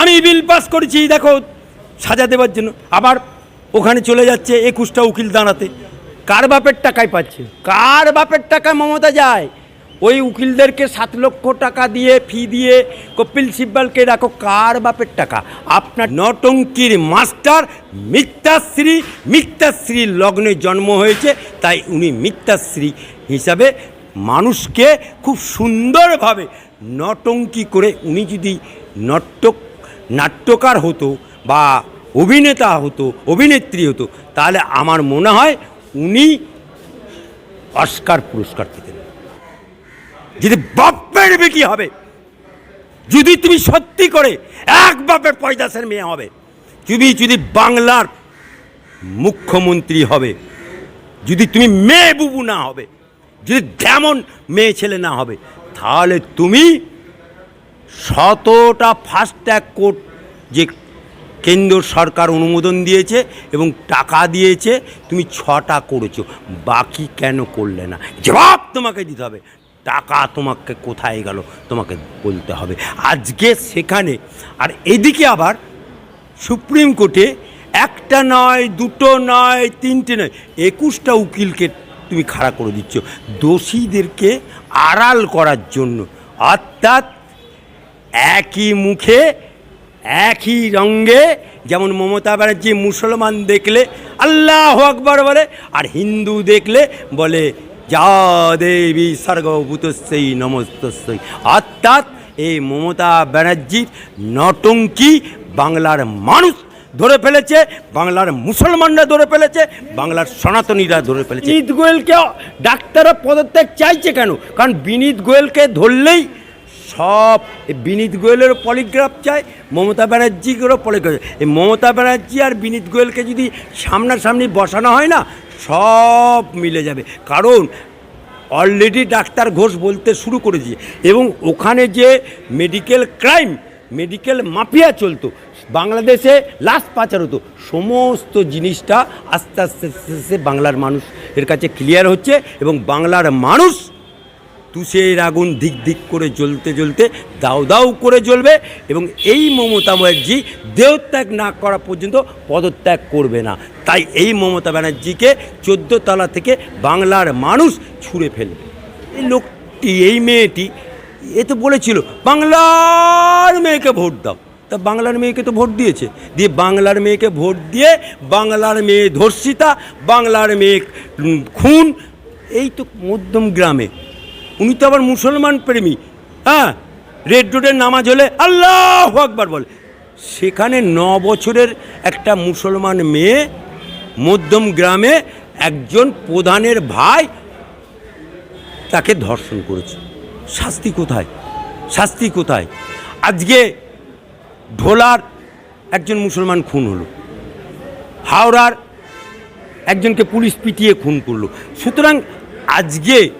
আমি bill pass করেছি, দেখো, সাজা দেওয়ার জন্য। আবার ওখানে চলে যাচ্ছে একুশটা উকিল দাঁড়াতে। কার বাপের টাকায় পাচ্ছে? কার বাপের টাকা মমতা যায়? ওই উকিলদেরকে সাত লক্ষ টাকা দিয়ে ফি দিয়ে, কপিল সিব্বালকে রাখো, কার বাপের টাকা? আপনার নটঙ্কির মাস্টার মিথ্যাশ্রী মিথ্যাশ্রী লগ্নে জন্ম হয়েছে, তাই উনি মিথ্যাশ্রী হিসাবে মানুষকে খুব সুন্দরভাবে নটঙ্কি করে উনি যদি নট্টক নাট্যকার হতো বা অভিনেতা হতো, অভিনেত্রী হতো, তাহলে আমার মনে হয় উনি অস্কার পুরস্কার পেতেন। যদি বাপের বেটি হবে, যদি তুমি সত্যি করে এক বাপের পয়দাসের মেয়ে হবে তুমি যদি বাংলার মুখ্যমন্ত্রী হবে, যদি তুমি মেয়ে বুবু না হবে, যদি তেমন মেয়ে ছেলে না হবে, তাহলে তুমি শতটা ফাস্ট্যাগ কোর্ট যে কেন্দ্র সরকার অনুমোদন দিয়েছে এবং টাকা দিয়েছে, তুমি ছটা করেছ। বাকি কেন করলে না? জবাব তোমাকে দিতে হবে। টাকা তোমাকে কোথায় গেল? তোমাকে বলতে হবে। আজকে সেখানে, আর এদিকে আবার সুপ্রিম কোর্টে একটা নয়, দুটো নয়, তিনটে নয়, একুশটা উকিলকে তুমি খাড়া করে দিচ্ছ। দোষীদেরকে আড়াল করার জন্য। অর্থাৎ একই মুখে, একই রঙ্গে যেমন মমতা ব্যানার্জি মুসলমান দেখলে আল্লাহ আকবর বলে, আর হিন্দু দেখলে বলে, যা দেবী সর্গভূতস্যই নমস্তস্যই অর্থাৎ এই মমতা ব্যানার্জির নটঙ্কি বাংলার মানুষ ধরে ফেলেছে, বাংলার মুসলমানরা ধরে ফেলেছে, বাংলার সনাতনীরা ধরে ফেলেছে। বিনীত গোয়েলকে ডাক্তাররা পদত্যাগ চাইছে কেন? কারণ বিনীত গোয়েলকে ধরলেই সব বিনীত গোয়েলেরও পলিগ্রাফ চাই, মমতা ব্যানার্জিকেরও পলিগ্রাফ। এই মমতা ব্যানার্জি আর বিনীত গোয়েলকে যদি সামনাসামনি বসানো হয় না, সব মিলে যাবে কারণ অলরেডি ডাক্তার ঘোষ বলতে শুরু করেছে এবং ওখানে যে মেডিকেল ক্রাইম মেডিকেল মাফিয়া চলতো, বাংলাদেশে লাশ পাচার হতো, সমস্ত জিনিসটা আস্তে আস্তে আস্তে আস্তে বাংলার মানুষ এর কাছে ক্লিয়ার হচ্ছে এবং বাংলার মানুষ তুষের আগুন দিক দিক করে জ্বলতে জ্বলতে দাউ দাউ করে জ্বলবে এবং এই মমতা ব্যানার্জি দেহত্যাগ না করা পর্যন্ত পদত্যাগ করবে না। তাই এই মমতা ব্যানার্জিকে চোদ্দ তলা থেকে বাংলার মানুষ ছুঁড়ে ফেলবে। এই লোকটি, এই মেয়েটি, এ তো বলেছিল, বাংলার মেয়েকে ভোট দাও। তা বাংলার মেয়েকে তো ভোট দিয়েছে। দিয়ে বাংলার মেয়েকে ভোট দিয়ে বাংলার মেয়ে ধর্ষিতা, বাংলার মেয়ে খুন। এই তো মধ্যম গ্রামে উনি তো আবার মুসলমান প্রেমী। হ্যাঁ রেড রোডের নামাজ হলে আল্লাহ আকবার বলে। সেখানে ন বছরের একটা মুসলমান মেয়ে মধ্যম গ্রামে একজন প্রধানের ভাই তাকে ধর্ষণ করেছে। শাস্তি কোথায়? শাস্তি কোথায়? আজকে ঢোলার একজন মুসলমান খুন হলো। হাওড়ার একজনকে পুলিশ পিটিয়ে খুন করল। সুতরাং আজকে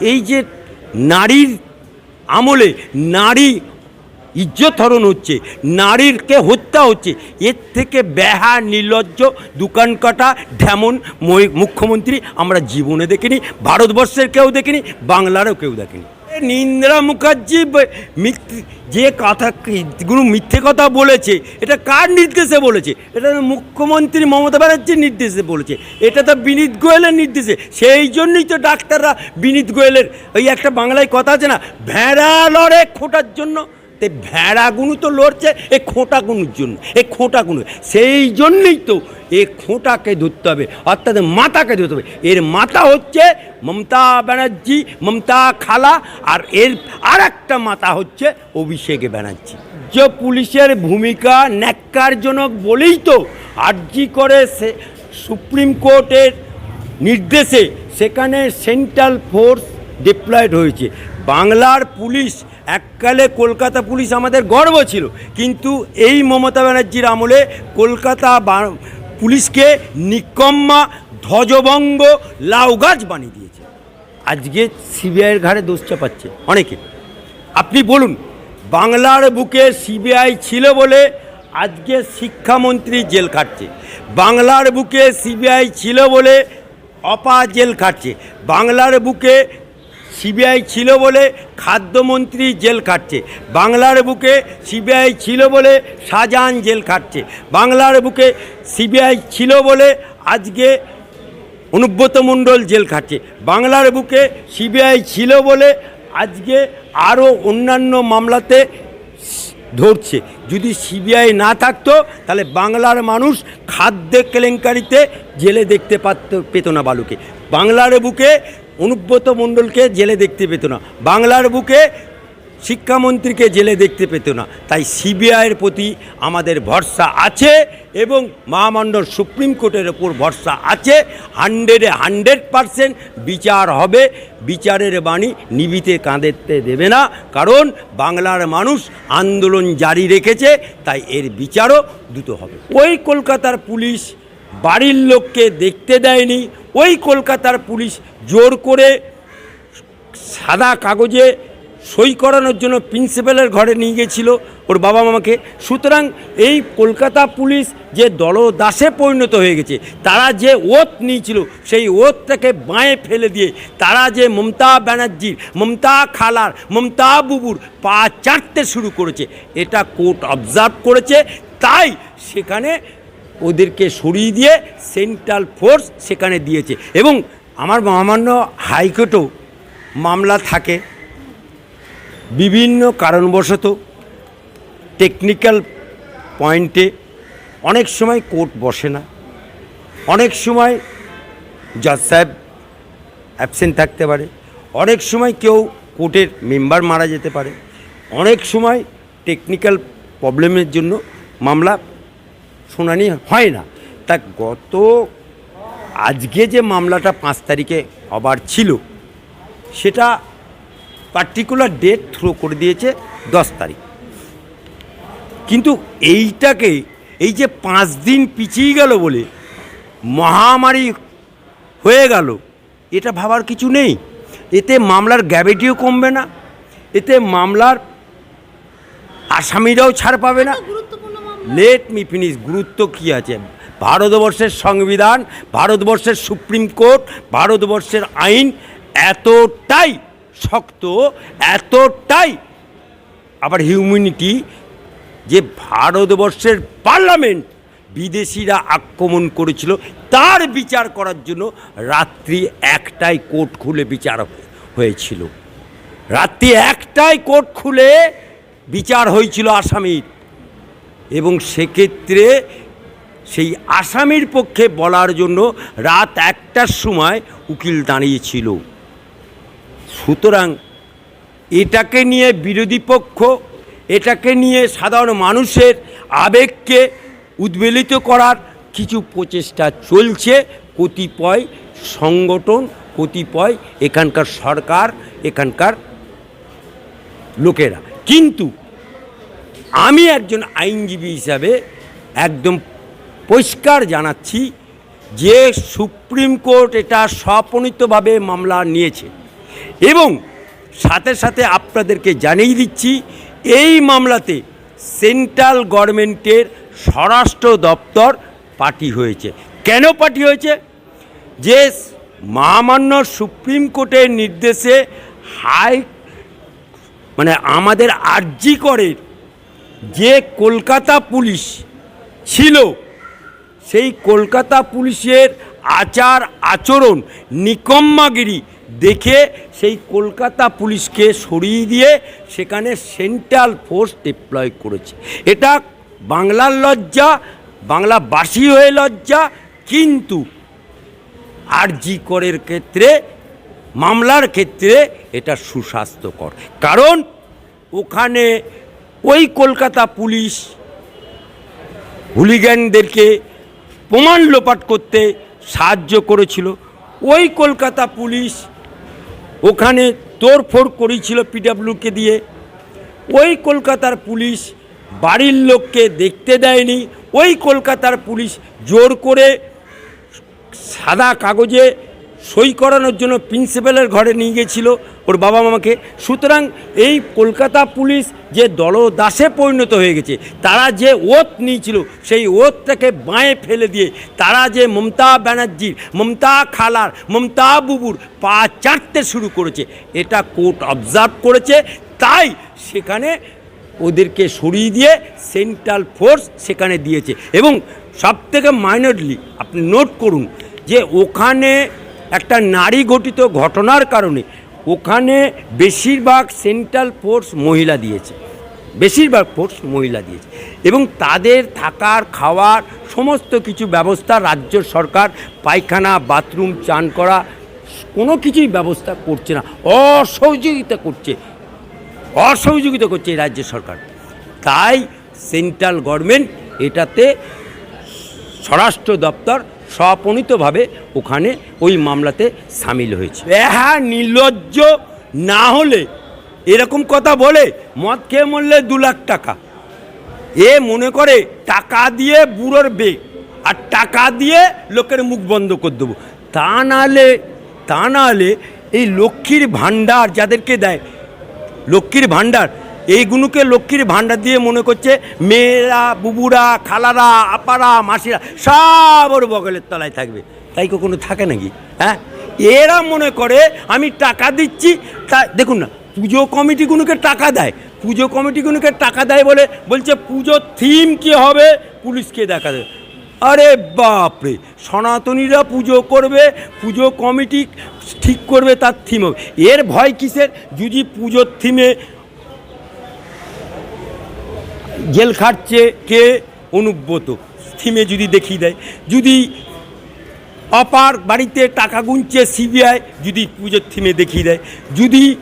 এই যে নারীর আমলে নারী ইজ্জত হরণ হচ্ছে, নারীরকে হত্যা হচ্ছে। এর থেকে ব্যাহা নির্লজ্জ, দোকান কাটা, ঢেমন মুখ্যমন্ত্রী আমরা জীবনে দেখিনি, ভারতবর্ষের কেউ দেখিনি, বাংলারও কেউ দেখেনি। নিন্দ্রা মুখার্জি যে কথা গুরু মিথ্যে কথা বলেছে, এটা কার নির্দেশে বলেছে? এটা মুখ্যমন্ত্রী মমতা ব্যানার্জির নির্দেশে বলেছে। এটা তো বিনীত গোয়েলের নির্দেশে। সেই জন্যই তো ডাক্তাররা বিনীত গোয়েলের ওই একটা বাংলায় কথা আছে না, ভেড়া লড়ে খোটার জন্য তো ভেড়াগুলো তো লড়ছে এই খোঁটাগুলোর জন্য এই খোঁটাগুলো সেই জন্যই তো এ খোঁটাকে ধরতে হবে, অর্থাৎ মাতাকে ধরতে হবে। এর মাতা হচ্ছে মমতা ব্যানার্জি, মমতা খালা, আর এর আর একটা মাতা হচ্ছে অভিষেক ব্যানার্জি। যে পুলিশের ভূমিকা ন্যাক্কারজনক বলেই তো আর্জি করে সে সুপ্রিম কোর্টের নির্দেশে সেখানে সেন্ট্রাল ফোর্স ডিপ্লয়েড হয়েছে। বাংলার পুলিশ এককালে কলকাতা পুলিশ আমাদের গর্ব ছিল। কিন্তু এই মমতা ব্যানার্জির আমলে কলকাতা পুলিশকে নিকম্মা, ধ্বজভঙ্গ লাউ গাছ বানিয়ে দিয়েছে। আজকে সিবিআইয়ের ঘাড়ে দোষ চাপাচ্ছে অনেকে। আপনি বলুন, বাংলার বুকে সিবিআই ছিল বলে আজকে শিক্ষামন্ত্রী জেল খাটছে। বাংলার বুকে সিবিআই ছিল বলে অপা জেল খাটছে। বাংলার বুকে সিবিআই ছিল বলে খাদ্যমন্ত্রী জেল খাটছে বাংলার বুকে সিবিআই ছিল বলে শাহজাহান জেল খাটছে বাংলার বুকে সিবিআই ছিল বলে আজকে অনুব্রত মণ্ডল জেল খাটছে বাংলার বুকে সিবিআই ছিল বলে আজকে আরও অন্যান্য মামলাতে ধরছে। যদি সিবিআই না থাকতো, তাহলে বাংলার মানুষ খাদ্য কেলেঙ্কারিতে জেলে দেখতে পারত, পেত না বালুকে। বাংলার বুকে অনুব্রত মণ্ডলকে জেলে দেখতে পেত না। বাংলার বুকে শিক্ষামন্ত্রীকে জেলে দেখতে পেত না। তাই সিবিআইয়ের প্রতি আমাদের ভরসা আছে এবং মহামান্ডর সুপ্রিম কোর্টের ওপর ভরসা আছে। হান্ড্রেডে হান্ড্রেড পারসেন্ট বিচার হবে। বিচারের বাণী নিবিতে কাঁদেতে দেবে না। কারণ বাংলার মানুষ আন্দোলন জারি রেখেছে, তাই এর বিচারও দ্রুত হবে। ওই কলকাতার পুলিশ বাড়ির লোককে দেখতে দেয়নি। ওই কলকাতার পুলিশ জোর করে সাদা কাগজে সই করানোর জন্য প্রিন্সিপালের ঘরে নিয়ে গেছিল ওর বাবা মামাকে। সুতরাং এই কলকাতা পুলিশ যে দলদাসে পরিণত হয়ে গেছে, তারা যে ওত নিয়েছিল, সেই ওতটাকে বাঁয়ে ফেলে দিয়ে তারা যে মমতা ব্যানার্জির, মমতা খালার, মমতা বুবুর পা চাটতে শুরু করেছে। এটা কোর্ট অবজার্ভ করেছে, তাই সেখানে ওদেরকে সরিয়ে দিয়ে সেন্ট্রাল ফোর্স সেখানে দিয়েছে। এবং আমার মহামান্য হাইকোর্টও মামলা থাকে। বিভিন্ন কারণবশত টেকনিক্যাল পয়েন্টে অনেক সময় কোর্ট বসে না। অনেক সময় জজ সাহেব অ্যাবসেন্ট থাকতে পারে। অনেক সময় কেউ কোর্টের মেম্বার মারা যেতে পারে। অনেক সময় টেকনিক্যাল প্রবলেমের জন্য মামলা শুনানি হয় না। তা গত, আজকে যে মামলাটা পাঁচ তারিখে হবার ছিল, সেটা পার্টিকুলার ডেট থ্রো করে দিয়েছে দশ তারিখ। কিন্তু এইটাকে, এই যে পাঁচ দিন পিছিয়ে গেল বলে মহামারী হয়ে গেল, এটা ভাবার কিছু নেই। এতে মামলার গ্যাভিটিও কমবে না, এতে মামলার আসামিরাও ছাড় পাবে না। লেট মি ফিনিশ গুরুত্ব কী আছে? ভারতবর্ষের সংবিধান, ভারতবর্ষের সুপ্রিম কোর্ট, ভারতবর্ষের আইন এতটাই শক্ত, এতটাই আবার হিউম্যানিটি যে ভারতবর্ষের পার্লামেন্ট বিদেশিরা আক্রমণ করেছিল, তার বিচার করার জন্য রাত্রি একটাই কোর্ট খুলে বিচার হয়েছিল। রাত্রি একটাই কোর্ট খুলে বিচার হয়েছিল আসামির। এবং সেক্ষেত্রে সেই আসামির পক্ষে বলার জন্য রাত একটার সময় উকিল দাঁড়িয়েছিল। সুতরাং এটাকে নিয়ে বিরোধী পক্ষ, এটাকে নিয়ে সাধারণ মানুষের আবেগকে উদ্বেলিত করার কিছু প্রচেষ্টা চলছে। কতিপয় সংগঠন, কতিপয় এখানকার সরকার, এখানকার লোকেরা। কিন্তু আমি একজন আইনজীবী হিসাবে একদম পরিষ্কার জানাচ্ছি যে সুপ্রিম কোর্ট এটা স্বপ্রণীতভাবে মামলা নিয়েছে। এবং সাথে সাথে আপনাদেরকে জানিয়ে দিচ্ছি, এই মামলাতে সেন্ট্রাল গভর্নমেন্টের স্বরাষ্ট্র দপ্তর পার্টি হয়েছে। কেন পার্টি হয়েছে? যে মহামান্য সুপ্রিম কোর্টের নির্দেশে হাই মানে আমাদের আরজি করের যে কলকাতা পুলিশ ছিল, সেই কলকাতা পুলিশের আচার আচরণ, নিকম্মাগিরি দেখে সেই কলকাতা পুলিশকে সরিয়ে দিয়ে সেখানে সেন্ট্রাল ফোর্স ডিপ্লয় করেছে। এটা বাংলার লজ্জা বাংলাবাসী হয়ে লজ্জা, কিন্তু আরজি করের ক্ষেত্রে, মামলার ক্ষেত্রে এটা সুস্বাস্থ্যকর। কারণ ওখানে ওই কলকাতা পুলিশ হুলিগ্যানদেরকে প্রমাণ লোপাট করতে সাহায্য করেছিল। ওই কলকাতা পুলিশ ওখানে তোড়ফোড় করেছিল পিডাব্লিউকে দিয়ে। ওই কলকাতার পুলিশ বাড়ির লোককে দেখতে দেয়নি। ওই কলকাতার পুলিশ জোর করে সাদা কাগজে সই করানোর জন্য প্রিন্সিপালের ঘরে নিয়ে গেছিল ওর বাবা মামাকে। সুতরাং এই কলকাতা পুলিশ যে দলদাসে পরিণত হয়ে গেছে, তারা যে ওত নিয়েছিল, সেই ওতটাকে বাঁয়ে ফেলে দিয়ে তারা যে মমতা ব্যানার্জির মমতা খালার, মমতা বুবুর পা চাটতে শুরু করেছে, এটা কোর্ট অবজার্ভ করেছে। তাই সেখানে ওদেরকে সরিয়ে দিয়ে সেন্ট্রাল ফোর্স সেখানে দিয়েছে। এবং সব থেকে মাইনরলি আপনি নোট করুন যে ওখানে একটা নারী গঠিত ঘটনার কারণে ওখানে বেশিরভাগ সেন্ট্রাল ফোর্স মহিলা দিয়েছে, বেশিরভাগ ফোর্স মহিলা দিয়েছে এবং তাদের থাকার, খাওয়ার সমস্ত কিছু ব্যবস্থা রাজ্য সরকার, পায়খানা, বাথরুম, চান করা, কোনো কিছুই ব্যবস্থা করছে না, অসহযোগিতা করছে অসহযোগিতা করছে রাজ্য সরকার। তাই সেন্ট্রাল গভর্নমেন্ট এটাতে স্বরাষ্ট্র দপ্তর স্বপনীতভাবে ওখানে ওই মামলাতে সামিল হয়েছে। হ্যাঁ নির্লজ্জ না হলে এরকম কথা বলে মদ খেয়ে মরলে দু লাখ টাকা। এ মনে করে টাকা দিয়ে বুড়োর বেগ আর টাকা দিয়ে লোকের মুখ বন্ধ করে দেবো। তা নাহলে তা নাহলে এই লক্ষ্মীর ভাণ্ডার যাদেরকে দেয়, লক্ষ্মীর ভাণ্ডার এইগুলোকে লক্ষ্মীর ভাণ্ডার দিয়ে মনে করছে মেয়েরা, বুবুরা, খালারা, আপারা, মাসিরা, সব ওর বগলের তলায় থাকবে। তাই কখনো থাকে নাকি? হ্যাঁ? এরা মনে করে আমি টাকা দিচ্ছি, তা দেখুন না, পুজো কমিটিগুলোকে টাকা দেয়। পুজো কমিটিগুলোকে টাকা দেয় বলে বলছে পুজোর থিম কী হবে? পুলিশকে দেখা দেবে আরে বাপরে, সনাতনীরা পুজো করবে, পুজো কমিটি ঠিক করবে তার থিম হবে। এর ভয় কিসের? যদি পুজোর থিমে জেল খাটছে, কে? অনুব্রত। থিমে যদি দেখিয়ে দেয়। যদি অপার বাড়িতে টাকা গুনছে সিবিআই, যদি পুজোর থিমে দেখিয়ে দেয়। যদি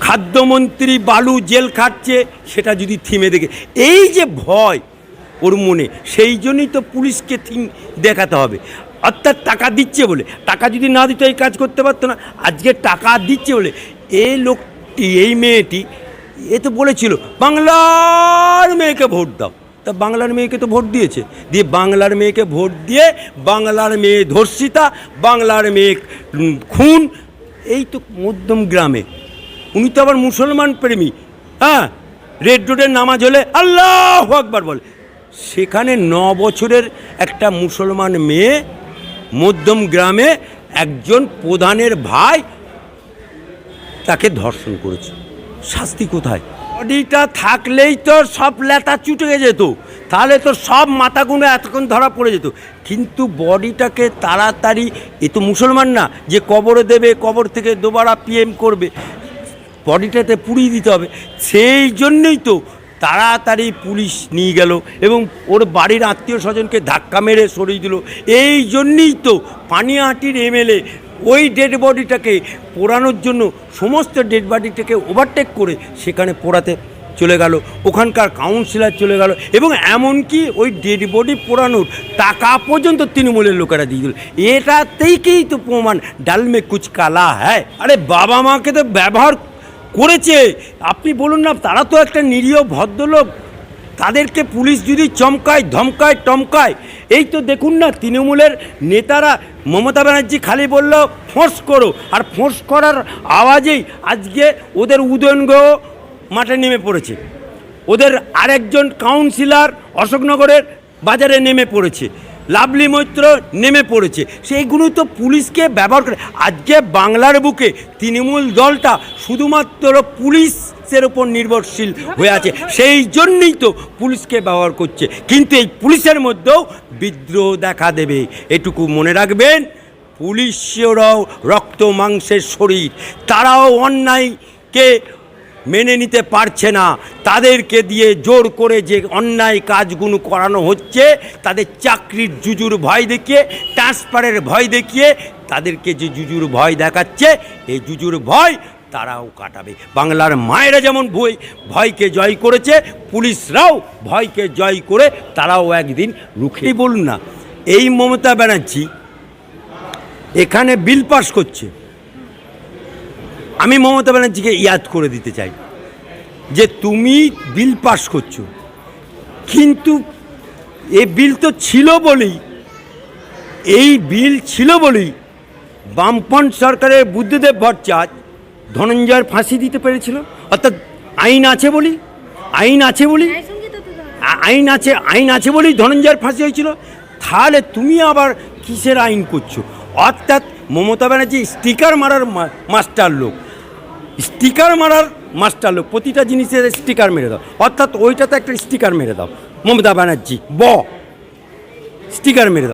খাদ্যমন্ত্রী বালু জেল খাটছে, সেটা যদি থিমে দেখে। এই যে ভয় ওর মনে, সেই জন্যই তো পুলিশকে থিম দেখাতে হবে। অর্থাৎ টাকা দিচ্ছে বলে। টাকা যদি না দিত এই কাজ করতে পারতো না। আজকে টাকা দিচ্ছে বলে। এই লোকটি, এই মেয়েটি এ তো বলেছিল, বাংলার মেয়েকে ভোট দাও। তা বাংলার মেয়েকে তো ভোট দিয়েছে। দিয়ে বাংলার মেয়েকে ভোট দিয়ে বাংলার মেয়ে ধর্ষিতা, বাংলার মেয়ে খুন। এই তো মধ্যম গ্রামে। উনি তো আবার মুসলমান প্রেমী। হ্যাঁ? রেড রোডের নামাজ হলে আল্লাহ আকবার বলে। সেখানে ন বছরের একটা মুসলমান মেয়ে মধ্যম গ্রামে একজন প্রধানের ভাই তাকে ধর্ষণ করেছে। শাস্তি কোথায়? বডিটা থাকলেই তো সব লেতা চুটে যেত তাহলে তো সব মাথাগুলো এতক্ষণ ধরা পড়ে যেত। কিন্তু বডিটাকে তাড়াতাড়ি, এ তো মুসলমান না, যে কবরে দেবে, কবর থেকে দোবারা পিএম করবে, বডিটাতে পুড়িয়ে দিতে হবে। সেই জন্যই তো তাড়াতাড়ি পুলিশ নিয়ে গেল এবং ওর বাড়ির আত্মীয় স্বজনকে ধাক্কা মেরে সরিয়ে দিল। এই জন্যই তো পানিহাটির এমএলএ ওই ডেড বডিটাকে পোড়ানোর জন্য সমস্ত ডেড বডিটাকে ওভারটেক করে সেখানে পোড়াতে চলে গেল, ওখানকার কাউন্সিলর চলে গেল এবং এমনকি ওই ডেড বডি পোড়ানোর টাকা পর্যন্ত তৃণমূলের লোকেরা দিয়ে দিল। এটাতেই তো প্রমাণ? ডালমে কুচ কালা হ্যায়। আরে বাবা মাকে তো ব্যবহার করেছে। আপনি বলুন না, তারা তো একটা নিরীহ ভদ্রলোক। তাদেরকে পুলিশ যদি চমকায়, ধমকায়, টমকায়, এই তো দেখুন না, তৃণমূলের নেতারা মমতা ব্যানার্জি খালি বলল, ফোঁস করো। আর ফোঁস করার আওয়াজেই আজকে ওদের উদয়নগ্রহ মাঠে নেমে পড়েছে। ওদের আরেকজন কাউন্সিলর অশোকনগরের বাজারে নেমে পড়েছে। লাভলি মৈত্র নেমে পড়েছে। সেইগুলো তো পুলিশকে ব্যবহার করে আজকে বাংলার বুকে তৃণমূল দলটা শুধুমাত্র পুলিশের ওপর নির্ভরশীল হয়ে আছে। সেই জন্যই তো পুলিশকে ব্যবহার করছে। কিন্তু এই পুলিশের মধ্যেও বিদ্রোহ দেখা দেবে। এটুকু মনে রাখবেন, পুলিশেরাও রক্ত মাংসের শরীর। তারাও অন্যায়কে মেনে নিতে পারছে না। তাদেরকে দিয়ে জোর করে যে অন্যায় কাজগুলো করানো হচ্ছে, তাদের চাকরির জুজুর ভয় দেখিয়ে, ট্রান্সফারের ভয় দেখিয়ে, তাদেরকে যে জুজুর ভয় দেখাচ্ছে, এই জুজুর ভয় তারাও কাটাবে। বাংলার মায়েরা যেমন ভয়, ভয়কে জয় করেছে, পুলিশরাও ভয়কে জয় করে তারাও একদিন রুখেই বলুন না, এই মমতা ব্যানার্জি এখানে বিল পাস করছে। আমি মমতা ব্যানার্জিকে ইয়াদ করে দিতে চাই যে তুমি বিল পাস করছ। কিন্তু এ বিল তো ছিল বলেই, এই বিল ছিল বলেই বামপন্থ সরকারের বুদ্ধদেব ভট্টাচার্য ধনঞ্জয়ের ফাঁসি দিতে পেরেছিল? অর্থাৎ আইন আছে বলি? আইন আছে বলি? আইন আছে আইন আছে বলেই ধনঞ্জয়ের ফাঁসি হয়েছিল? তাহলে তুমি আবার কিসের আইন করছ? অর্থাৎ মমতা ব্যানার্জি স্টিকার মারার মাস্টার লোক। স্টিকার মারার মাস্টার লোক। প্রতিটা জিনিসের স্টিকার মেরে দাও। অর্থাৎ ওইটাতে একটা স্টিকার মেরে দাও। মমতা ব্যানার্জি ব। স্টিকার মেরে দাও।